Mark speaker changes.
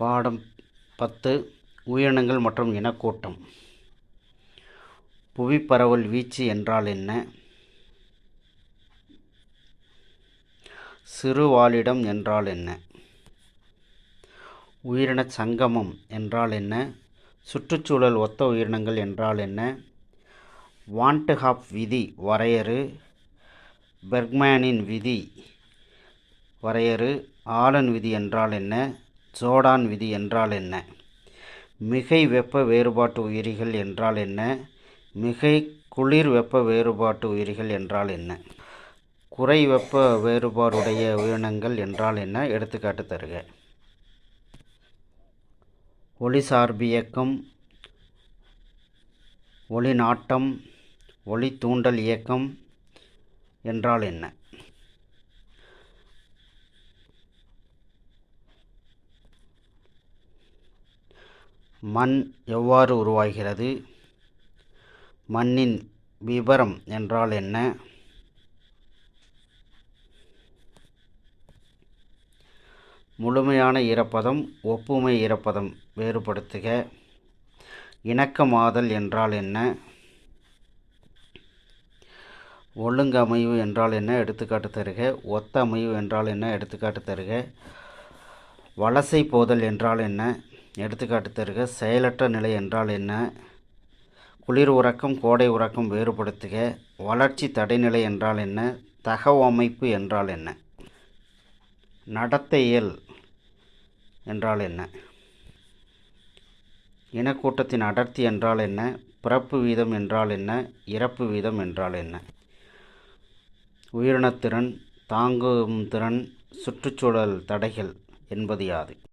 Speaker 1: பாடம் பத்து உயிரினங்கள் மற்றும் இனக்கூட்டம். புவிப்பரவல் வீச்சு என்றால் என்ன? சிறுவாளிடம் என்றால் என்ன? உயிரினச் சங்கமம் என்றால் என்ன? சுற்றுச்சூழல் ஒத்த உயிரினங்கள் என்றால் என்ன? வான்டஹாப் விதி வரையறு பெர்க்மேனின் விதி வரையறு ஆலன் விதி என்றால் என்ன? ஜோர்டான் விதி என்றால் என்ன? மிகை வெப்ப வேறுபாட்டு உயிரிகள் என்றால் என்ன? மிகை குளிர் வெப்ப வேறுபாட்டு உயிரிகள் என்றால் என்ன? குறை வெப்ப வேறுபாடுடைய உயிரினங்கள் என்றால் என்ன? எடுத்துக்காட்டு தருக. ஒளி சார்பியக்கம் ஒளி நாட்டம் ஒளி தூண்டல் இயக்கம் என்றால் என்ன? மண் எவ்வாறு உருவாகிறது? மண்ணின் விபரம் என்றால் என்ன? முழுமையான ஈரப்பதம் ஒப்புமை ஈரப்பதம் வேறுபடுத்துக. இணக்கமாதல் என்றால் என்ன? ஒழுங்கமைவு என்றால் என்ன? எடுத்துக்காட்டு தருக. ஒத்த அமைவு என்றால் என்ன? எடுத்துக்காட்டு தருக. வலசை போதல் என்றால் என்ன? எடுத்துக்காட்டு தருக செயலற்ற நிலை என்றால் என்ன? குளிர் உறக்கம் கோடை உறக்கம் வேறுபடுத்துக வளர்ச்சி தடைநிலை என்றால் என்ன? தகவமைப்பு என்றால் என்ன? நடத்தையல் என்றால் என்ன? இனக்கூட்டத்தின் அடர்த்தி என்றால் என்ன? பிறப்பு வீதம் என்றால் என்ன? இறப்பு வீதம் என்றால் என்ன? உயிரினத்திறன் தாங்கும் திறன் சுற்றுச்சூழல் தடைகள் என்பது யாது?